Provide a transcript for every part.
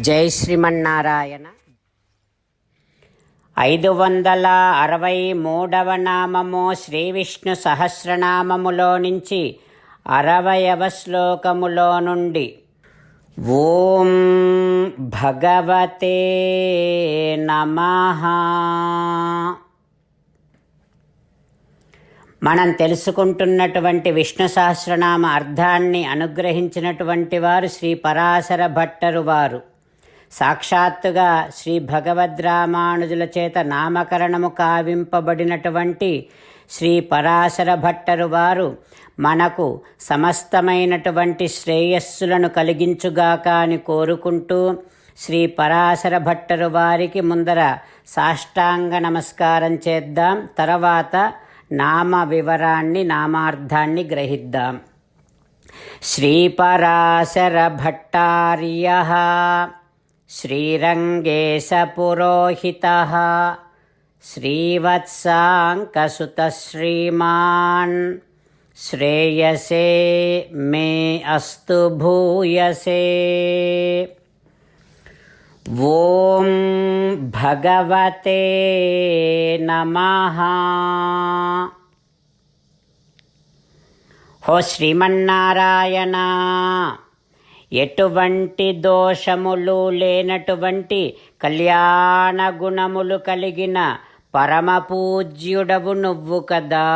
జై శ్రీమన్నారాయణ. ఐదు వందల అరవై మూడవ నామము శ్రీ విష్ణు సహస్రనామములో నుంచి అరవయవ శ్లోకములో నుండి ఓం భగవతే నమ. మనం తెలుసుకుంటున్నటువంటి విష్ణు సహస్రనామ అర్థాన్ని అనుగ్రహించినటువంటి వారు శ్రీ పరాశర భట్టరు వారు. సాక్షాత్తుగా శ్రీ భగవద్రామానుజుల చేత నామకరణము కావింపబడినటువంటి శ్రీ పరాశర భట్టరు వారు మనకు సమస్తమైనటువంటి శ్రేయస్సులను కలిగించుగాక అని కోరుకుంటూ శ్రీ పరాశర భట్టరు వారికి ముందర సాష్టాంగ నమస్కారం చేద్దాం. తర్వాత నామ వివరాన్ని నామార్థాన్ని గ్రహిద్దాం. శ్రీపరాశర భట్టార్య శ్రీరంగేశపురోహిత శ్రీవత్సాంకసుతశ్రీమాన్ శ్రేయసే మే అస్తు భూయసే ఓం భగవతే నమః హో శ్రీమన్నారాయణ ఎటువంటి దోషములు లేనటువంటి కళ్యాణ గుణములు కలిగిన పరమ పూజ్యుడవు నువ్వు కదా.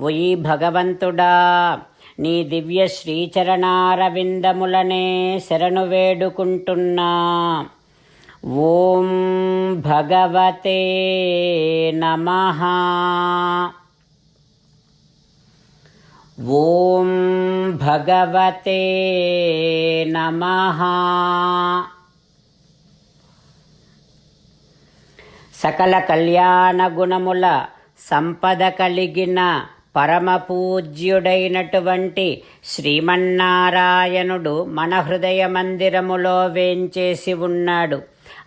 ఒయి భగవంతుడా నీ దివ్య శ్రీచరణారవిందములనే శరణు వేడుకుంటున్నా. ఓం భగవతే నమహా ఓం భగవతే నమః. సకల కళ్యాణ గుణముల సంపద కలిగిన పరమ పూజ్యుడైనటువంటి శ్రీమన్నారాయణుడు మన హృదయ మందిరములో వేంచేసి ఉన్నాడు.